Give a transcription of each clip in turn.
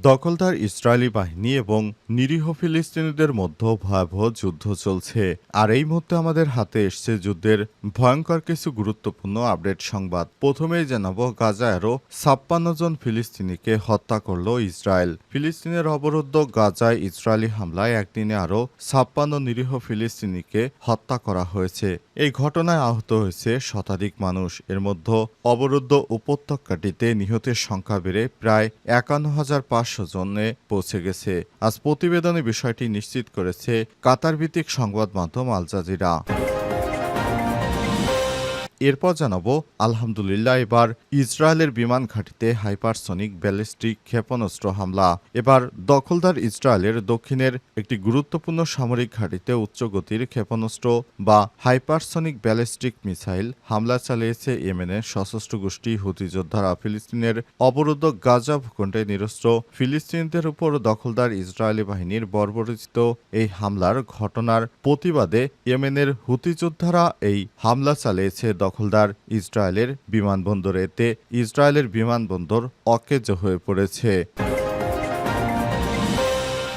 দখলদার ইসরায়েলি বাহিনী এবং নিরীহ ফিলিস্তিনিদের মধ্যে ভয়াবহ যুদ্ধ চলছে। আর এই মুহূর্তে আমাদের হাতে এসছে যুদ্ধের ভয়ঙ্কর কিছু গুরুত্বপূর্ণ আপডেট সংবাদ। প্রথমেই জানাব গাজায়েরও ছাপ্পান্ন জন ফিলিস্তিনিকে হত্যা করল ইসরায়েল। ফিলিস্তিনের অবরুদ্ধ গাজায় ইসরায়েলি হামলায় একদিনে আরও ছাপ্পান্ন নিরীহ ফিলিস্তিনিকে হত্যা করা হয়েছে। এই ঘটনায় আহত হয়েছে শতাধিক মানুষ। এর মধ্যে অবরুদ্ধ উপত্যকাটিতে নিহতের সংখ্যা বেড়ে প্রায় একান্ন হাজার পাঁচশো জনে পৌঁছে গেছে। আজ প্রতিবেদনে বিষয়টি নিশ্চিত করেছে কাতার ভিত্তিক সংবাদ মাধ্যম আল জাজিরা। এরপর জানাব, আলহামদুলিল্লাহ, এবার ইসরায়েলের বিমান ঘাঁটিতে হাইপারসনিক ব্যালিস্টিক ক্ষেপণাস্ত্র হামলা। এবার দখলদার ইসরায়েলের দক্ষিণের একটি গুরুত্বপূর্ণ সামরিক ঘাঁটিতে উচ্চগতির ক্ষেপণাস্ত্র বা হাইপারসনিক ব্যালিস্টিক মিসাইল হামলা চালিয়েছে ইয়েমেনের সশস্ত্র গোষ্ঠী হুতি যোদ্ধারা। ফিলিস্তিনের অবরুদ্ধ গাজা ভূখণ্ডে নিরস্ত্র ফিলিস্তিনিদের উপর দখলদার ইসরায়েলি বাহিনীর বর্বরিত এই হামলার ঘটনার প্রতিবাদে ইয়েমেনের হুতি যোদ্ধারা এই হামলা চালিয়েছে দখলদার ইসরায়েলের বিমানবন্দর এতে ইসরায়েলের বিমানবন্দর অকেজ হয়ে পড়েছে।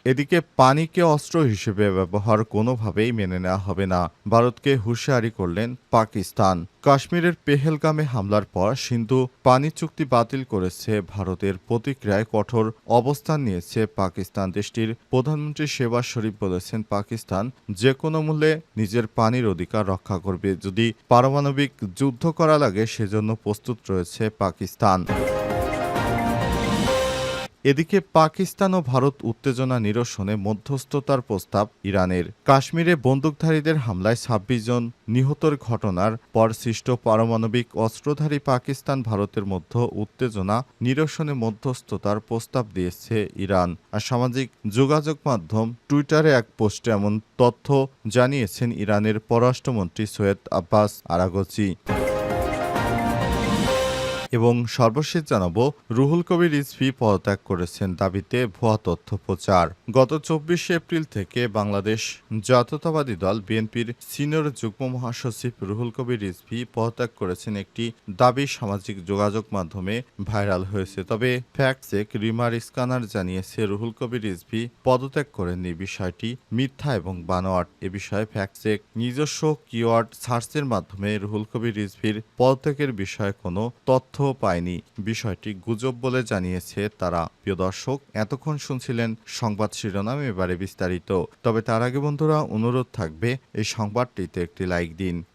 এদিকে পানিকে অস্ত্র হিসেবে ব্যবহার কোনোভাবেই মেনে নেওয়া হবে না। ভারতকে হুঁশিয়ারি করলেন পাকিস্তান। কাশ্মীরের পেহেলগামে হামলার পর সিন্ধু পানি চুক্তি বাতিল করেছে। ভারতের প্রতিক্রিয়ায় কঠোর অবস্থান নিয়েছে পাকিস্তান। দেশটির প্রধানমন্ত্রী শেবাজ শরীফ বলেছেন, পাকিস্তান যে কোনো মূল্যে নিজের পানির অধিকার রক্ষা করবে। যদি পারমাণবিক যুদ্ধ করা লাগে, সেজন্য প্রস্তুত রয়েছে পাকিস্তান। এদিকে পাকিস্তান ও ভারত উত্তেজনা নিরসনে মধ্যস্থতার প্রস্তাব ইরানের। কাশ্মীরে বন্দুকধারীদের হামলায় ছাব্বিশ জন নিহতর ঘটনার পর সৃষ্ট পারমাণবিক অস্ত্রধারী পাকিস্তান ভারতের মধ্যে উত্তেজনা নিরসনে মধ্যস্থতার প্রস্তাব দিয়েছে ইরান। আর সামাজিক যোগাযোগ মাধ্যম টুইটারে এক পোস্টে এমন তথ্য জানিয়েছেন ইরানের পররাষ্ট্রমন্ত্রী সৈয়দ আব্বাস আরাগচি। এবং সর্বশেষ জানাব, রুহুল কবির রিজভি পদত্যাগ করেছেন দাবিতে ভুয়া তথ্য প্রচার। গত চব্বিশে এপ্রিল থেকে বাংলাদেশ জাতীয়তাবাদী দল বিএনপির সিনিয়র যুগ্ম মহাসচিব রুহুল কবির রিজভি পদত্যাগ করেছেন একটি দাবি সামাজিক যোগাযোগ মাধ্যমে ভাইরাল হয়েছে। তবে ফ্যাক্ট চেক রিমার স্কানার জানিয়েছে, রুহুল কবির রিজভি পদত্যাগ করেননি বিষয়টি মিথ্যা এবং বানোয়াট। এ বিষয়ে ফ্যাক্ট চেক নিজস্ব কিওয়ার্ড সার্চের মাধ্যমে রুহুল কবির রিজভির পদত্যাগের বিষয়ে কোনো তথ্য পায়নি। বিষয়টি গুজব বলে জানিয়েছে তারা। প্রিয় দর্শক, এতক্ষণ শুনছিলেন সংবাদ শিরোনাম এবারে বিস্তারিত। তবে তার আগে বন্ধুরা, অনুরোধ থাকবে এই সংবাদটিতে একটি লাইক দিন।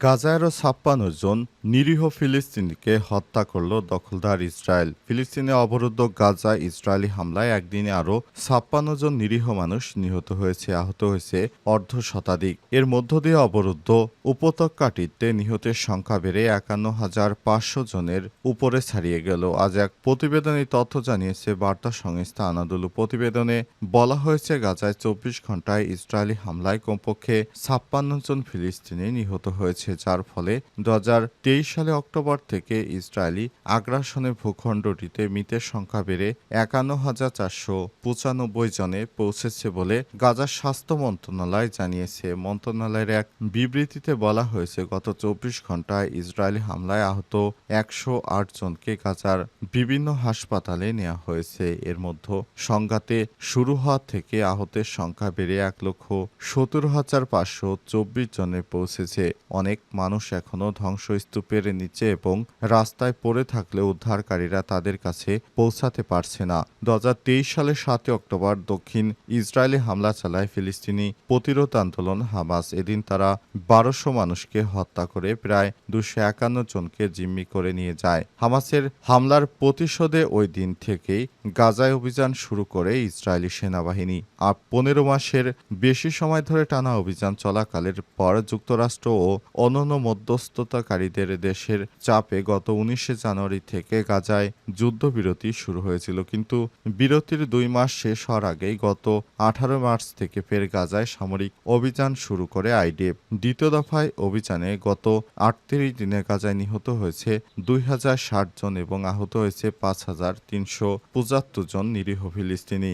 গাজায়েরও ছাপ্পান্ন জন নিরীহ ফিলিস্তিনিকে হত্যা করল দখলদার ইসরায়েল। ফিলিস্তিনে অবরুদ্ধ গাজা ইসরায়েলি হামলায় একদিনে আরও ছাপ্পান্ন জন নিরীহ মানুষ নিহত হয়েছে, আহত হয়েছে অর্ধ শতাধিক। এর মধ্য দিয়ে অবরুদ্ধ উপত্যকাটিতে নিহতের সংখ্যা বেড়ে একান্ন হাজার পাঁচশো জনের উপরে ছাড়িয়ে গেল। আজ এক প্রতিবেদনে তথ্য জানিয়েছে বার্তা সংস্থা আনাদুলু। প্রতিবেদনে বলা হয়েছে, গাজায় চব্বিশ ঘন্টায় ইসরায়েলি হামলায় কমপক্ষে ছাপ্পান্ন জন ফিলিস্তিনি নিহত হয়েছে। যার ফলে দু হাজার তেইশ সালে অক্টোবর থেকে ইসরায়েলি আগ্রাসনে ভূখণ্ডটিতে মৃতের সংখ্যা বেড়ে একান্ন হাজার চারশো পঁচানব্বই জনে পৌঁছেছে বলে গাজার স্বাস্থ্য মন্ত্রণালয় জানিয়েছে। মন্ত্রণালয়ের এক বিবৃতিতে বলা হয়েছে, গত চব্বিশ ঘন্টায় ইসরায়েলি হামলায় আহত একশো আট জনকে গাজার বিভিন্ন হাসপাতালে নেওয়া হয়েছে। এর মধ্যে সংঘাতে শুরু হওয়া থেকে আহতের সংখ্যা বেড়ে এক লক্ষ সত্তর হাজার পাঁচশো চব্বিশ জনে পৌঁছেছে। অনেক অনেক মানুষ এখনও ধ্বংসস্তূপের নিচে এবং রাস্তায় পড়ে থাকলে উদ্ধারকারীরা তাদের কাছে পৌঁছাতে পারছে না। দু সালের সাতই অক্টোবর দক্ষিণ ইসরায়েলে হামলা চালায় ফিলিস্তিনি প্রতিরোধ আন্দোলন হামাস। এদিন তারা বারোশো মানুষকে হত্যা করে প্রায় দুশো একান্ন জনকে জিম্মি করে নিয়ে যায়। হামাসের হামলার প্রতিশোধে ওই দিন থেকেই গাজায় অভিযান শুরু করে ইসরায়েলি সেনাবাহিনী। আর পনেরো মাসের বেশি সময় ধরে টানা অভিযান চলাকালের পর যুক্তরাষ্ট্র ও অন্যান্য মধ্যস্থতাকারীদের দেশের চাপে গত উনিশে জানুয়ারি থেকে গাজায় যুদ্ধবিরতি শুরু হয়েছিল। কিন্তু বিরতির দুই মাস শেষ হওয়ার আগেই গত আঠারো মার্চ থেকে ফের গাজায় সামরিক অভিযান শুরু করে আইডিএফ। দ্বিতীয় দফায় অভিযানে গত আটত্রিশ দিনে গাজায় নিহত হয়েছে দুই হাজার ষাট জন এবং আহত হয়েছে পাঁচ হাজার তিনশো পঁচাত্তর জন নিরীহ ফিলিস্তিনি।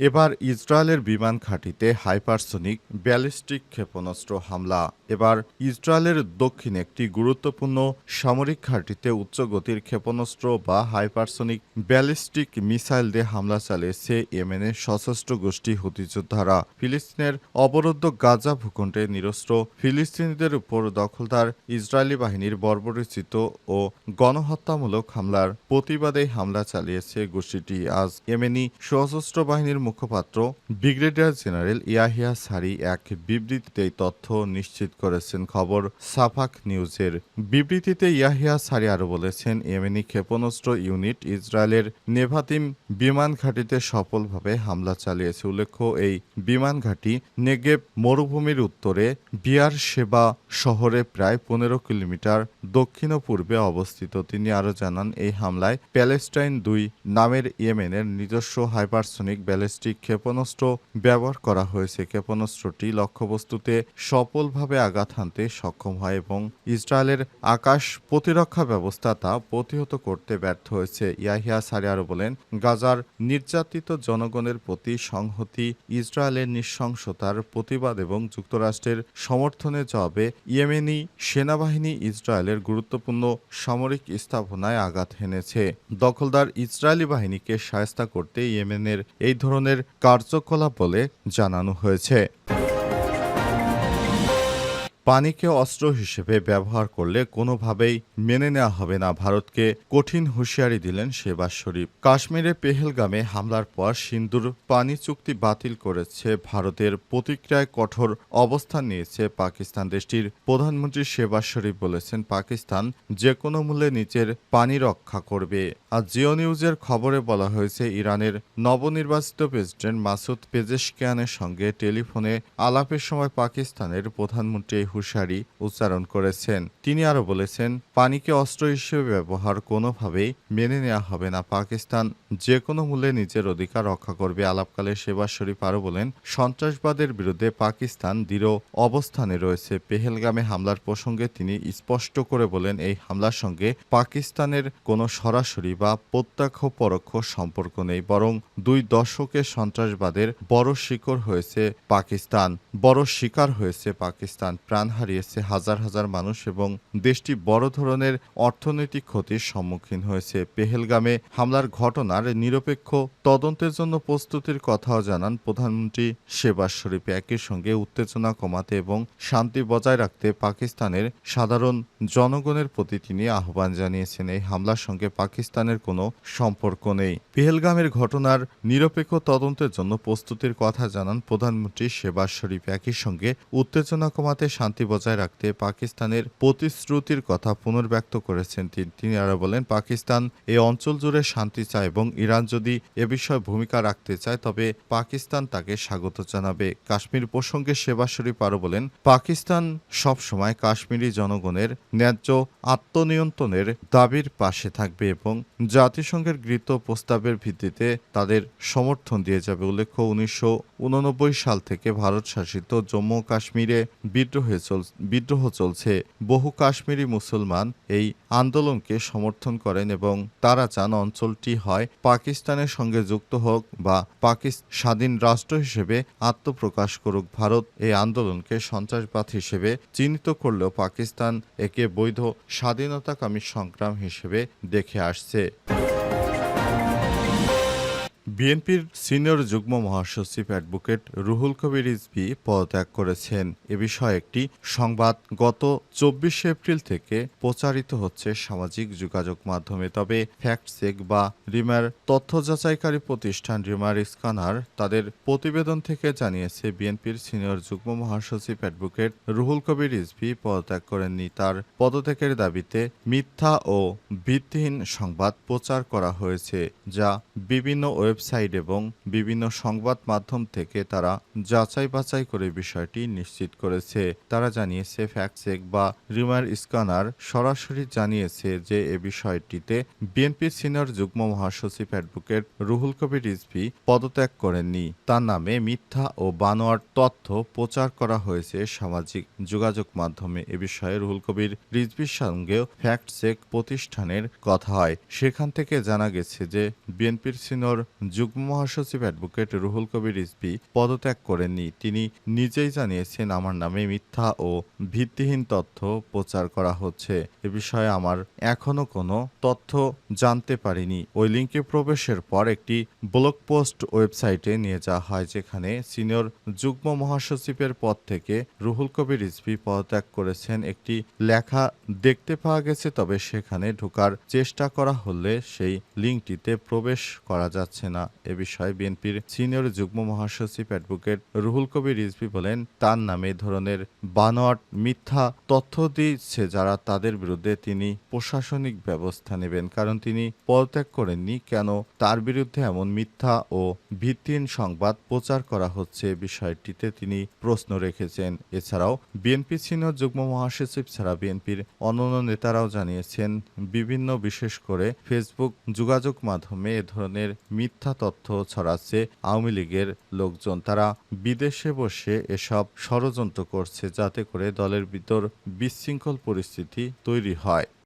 এবার ইসরায়েলের বিমান ঘাঁটিতে হাইপারসোনিক ব্যালিস্টিক ক্ষেপণাস্ত্র হামলা। এবার ইসরায়েলের দক্ষিণে একটি গুরুত্বপূর্ণ সামরিক ঘাঁটিতে উচ্চগতির ক্ষেপণাস্ত্র বা হাইপারসনিক ব্যালিস্টিক মিসাইল দিয়ে হামলা চালিয়েছে ইয়েমেনের সশস্ত্র গোষ্ঠী হুতিযোদ্ধারা। ফিলিস্তিনের অবরুদ্ধ গাজা ভূখণ্ডে নিরস্ত্র ফিলিস্তিনিদের উপর দখলদার ইসরায়েলি বাহিনীর বর্বরচিত ও গণহত্যামূলক হামলার প্রতিবাদে হামলা চালিয়েছে গোষ্ঠীটি। আজ ইয়েমেনি সশস্ত্র বাহিনীর মুখপাত্র ব্রিগেডিয়ার জেনারেল ইয়াহিয়া সারি এক বিবৃতিতে তথ্য নিশ্চিত করেছেন খবর সাফাক নিউজের বিবৃতিতে ইয়াহিয়া সারি আরও বলেছেন, ইয়েমেনি ক্ষেপণাস্ত্র ইউনিট ইসরায়েলের নেভাতিম বিমান ঘাঁটিতে সফলভাবে হামলা চালিয়েছে। উল্লেখ্য, এই বিমান ঘাঁটি নেগেব মরুভূমির উত্তরে বিয়ার সেবা শহরে প্রায় পনেরো কিলোমিটার দক্ষিণ পূর্বে অবস্থিত। তিনি আরও জানান, এই হামলায় প্যালেস্টাইন দুই নামের ইয়েমেনের নিজস্ব হাইপারসনিক ব্যালিস্টিক ক্ষেপণাস্ত্র ব্যবহার করা হয়েছে। ক্ষেপণাস্ত্রটি লক্ষ্যবস্তুতে সফলভাবে আঘাত হানতে সক্ষম হয় এবং ইসরায়েলের আকাশ প্রতিরক্ষা ব্যবস্থা তা প্রতিহত করতে ব্যর্থ হয়েছে। ইয়াহিয়া সারি আরও বলেন, গাজার নির্যাতিত জনগণের প্রতি সংহতি, ইসরায়েলের নৃশংসতার প্রতিবাদ এবং যুক্তরাষ্ট্রের সমর্থনে জবাবে ইয়েমেনি সেনাবাহিনী ইসরায়েলের গুরুত্বপূর্ণ সামরিক স্থাপনায় আঘাত হেনেছে। দখলদার ইসরায়েলি বাহিনীকে সায়স্তা করতে ইয়েমেনের এই ধরনের কার্যকলাপ বলে জানানো হয়েছে। পানিকে অস্ত্র হিসেবে ব্যবহার করলে কোনোভাবেই মেনে নেওয়া হবে না। ভারতকে কঠিন হুঁশিয়ারি দিলেন শেবাজ শরীফ। কাশ্মীরে পেহেলগামে হামলার পর সিন্দুর পানি চুক্তি বাতিল করেছে ভারতের প্রতিক্রিয়ায় কঠোর অবস্থান নিয়েছে পাকিস্তান দেশটির প্রধানমন্ত্রী শেবাজ শরীফ বলেছেন, পাকিস্তান যে কোনো মূল্যে নিচের পানি রক্ষা করবে। আর জিও নিউজের খবরে বলা হয়েছে, ইরানের নবনির্বাচিত প্রেসিডেন্ট মাসুদ পেজেশকিয়ানের সঙ্গে টেলিফোনে আলাপের সময় পাকিস্তানের প্রধানমন্ত্রী এই হুঁশিয়ারি উচ্চারণ করেছেন। তিনি আরও বলেছেন, পানিকে অস্ত্র হিসেবে ব্যবহার কোনোভাবেই মেনে নেওয়া হবে না। পাকিস্তান যে কোনো মূল্যে নিজের অধিকার রক্ষা করবে, আলাপকালে শেবাজ শরীফ আরও বলেন, সন্ত্রাসবাদের বিরুদ্ধে পাকিস্তান দৃঢ় অবস্থানে রয়েছে। পেহেলগামে হামলার প্রসঙ্গে তিনি স্পষ্ট করে বলেন, এই হামলার সঙ্গে পাকিস্তানের কোনো সরাসরি বা প্রত্যক্ষ পরোক্ষ সম্পর্ক নেই, বরং দুই দশকের সন্ত্রাসবাদের বড় শিকড় হয়েছে পাকিস্তান, বড় শিকার হয়েছে পাকিস্তান। প্রাণ হারিয়েছে হাজার হাজার মানুষ এবং দেশটি বড় ধরনের অর্থনৈতিক ক্ষতির সম্মুখীন হয়েছে। পেহেলগামে হামলার ঘটনার নিরপেক্ষ তদন্তের জন্য প্রস্তুতির কথাও জানান প্রধানমন্ত্রী শেবাজ শরীফ। একই সঙ্গে উত্তেজনা কমাতে এবং শান্তি বজায় রাখতে পাকিস্তানের সাধারণ জনগণের প্রতি তিনি আহ্বান জানিয়েছেন। এই হামলার সঙ্গে পাকিস্তানের কোনো সম্পর্ক নেই। পেহেলগামের ঘটনার নিরপেক্ষ তদন্তের জন্য প্রস্তুতির কথা জানান প্রধানমন্ত্রী শেবাজ শরীফ। একই সঙ্গে উত্তেজনা কমাতে শান্তি বজায় রাখতে পাকিস্তানের প্রতিশ্রুতির কথা পুনর্ব্যক্ত করেছেন তিনি তিনি আরও বলেন, পাকিস্তান এই অঞ্চল জুড়ে শান্তি চায় এবং ইরান যদি এ বিষয়ে ভূমিকা রাখতে চায়, তবে পাকিস্তান তাকে স্বাগত জানাবে। কাশ্মীর প্রসঙ্গে শেবা শরীফ আরও বলেন, পাকিস্তান সবসময় কাশ্মীরি জনগণের ন্যায্য আত্মনিয়ন্ত্রণের দাবির পাশে থাকবে এবং জাতিসংঘের গৃহীত প্রস্তাবের ভিত্তিতে তাদের সমর্থন দিয়ে যাবে। উল্লেখ্য, উনিশশো উননব্বই সাল থেকে ভারত শাসিত জম্মু কাশ্মীরে বিদ্রোহে চল, বিদ্রোহ চলছে। বহু কাশ্মীরি মুসলমান এই আন্দোলনকে সমর্থন করেন এবং তারা চান অঞ্চলটি হয় পাকিস্তানের সঙ্গে যুক্ত হোক বা পাকিস্তান স্বাধীন রাষ্ট্র হিসেবে আত্মপ্রকাশ করুক। ভারত এই আন্দোলনকে সন্ত্রাসবাদ হিসেবে চিহ্নিত করলেও পাকিস্তান একে বৈধ স্বাধীনতাকামী সংগ্রাম হিসেবে দেখে আসছে। বিএনপির সিনিয়র যুগ্ম মহাসচিব অ্যাডভোকেট রুহুল কবির রিজভী পদত্যাগ করেছেন। এ বিষয়ে একটি সংবাদ গত চব্বিশে এপ্রিল থেকে প্রচারিত হচ্ছে সামাজিক যোগাযোগ মাধ্যমে। তবে ফ্যাক্ট চেক বা রিমার তথ্য যাচাইকারী প্রতিষ্ঠান রিমার স্কানার তাদের প্রতিবেদন থেকে জানিয়েছে, বিএনপির সিনিয়র যুগ্ম মহাসচিব অ্যাডভোকেট রুহুল কবির রিজভী পদত্যাগ করেননি। তার পদত্যাগের দাবিতে মিথ্যা ও ভিত্তিহীন সংবাদ প্রচার করা হয়েছে, যা বিভিন্ন ওয়েবসাইট এবং বিভিন্ন সংবাদ মাধ্যম থেকে তারা যাচাই বাছাই করে বিষয়টি নিশ্চিত করেছে। তারা জানিয়েছে ফ্যাক্ট চেক বা রিমার স্ক্যানার সরাসরি জানিয়েছে যে এ বিষয়টিতে বিএনপি সিনিয়র যুগ্ম মহাসচিব অ্যাডভোকেট রুহুল কবির রিজভী পদত্যাগ করেননি। তার নামে মিথ্যা ও বানোয়ার তথ্য প্রচার করা হয়েছে সামাজিক যোগাযোগ মাধ্যমে। এ বিষয়ে রুহুল কবির রিজভির সঙ্গেও ফ্যাক্ট চেক প্রতিষ্ঠানের কথা হয়। সেখান থেকে জানা গেছে যে বিএনপির সিনিয়র যুগ্ম মহাসচিব অ্যাডভোকেট রুহুল কবির রিজভি পদত্যাগ করেননি। তিনি নিজেই জানিয়েছেন, আমার নামে মিথ্যা ও ভিত্তিহীন তথ্য প্রচার করা হচ্ছে। এ বিষয়ে আমার এখনও কোনো তথ্য জানতে পারিনি। ওই লিঙ্কে প্রবেশের পর একটি ব্লগ পোস্ট ওয়েবসাইটে নিয়ে যাওয়া হয়, যেখানে সিনিয়র যুগ্ম মহাসচিবের পদ থেকে রুহুল কবির রিজভি পদত্যাগ করেছেন। একটি লেখা দেখতে পাওয়া গেছে, তবে সেখানে ঢোকার চেষ্টা করা হলে সেই লিঙ্কটিতে প্রবেশ করা যাচ্ছে না। এ বিষয়ে বিএনপির সিনিয়র যুগ্ম মহাসচিব অ্যাডভোকেট রুহুল কবির রিজভি বলেন, তার নামে ধরনের বানোয়াট মিথ্যা তথ্য দিচ্ছে যারা তাদের বিরুদ্ধে তিনি প্রশাসনিক ব্যবস্থা নেবেন। কারণ তিনি পদত্যাগ করেননি। কেন? তার বিরুদ্ধে এমন মিথ্যা ও ভিত্তিহীন সংবাদ প্রচার করা হচ্ছে বিষয়টিতে তিনি প্রশ্ন রেখেছেন। এছাড়াও বিএনপি সিনিয়র যুগ্ম মহাসচিব ছাড়া বিএনপির অন্যান্য নেতারাও জানিয়েছেন, বিভিন্ন বিশেষ করে ফেসবুক যোগাযোগ মাধ্যমে এ ধরনের মিথ্যা তথ্য ছড়াচ্ছে আওয়ামী লীগের লোকজন। তারা বিদেশে বসে এসব ষড়যন্ত্র করছে যাতে করে দলের ভিতর বিশৃঙ্খল পরিস্থিতি তৈরি হয়।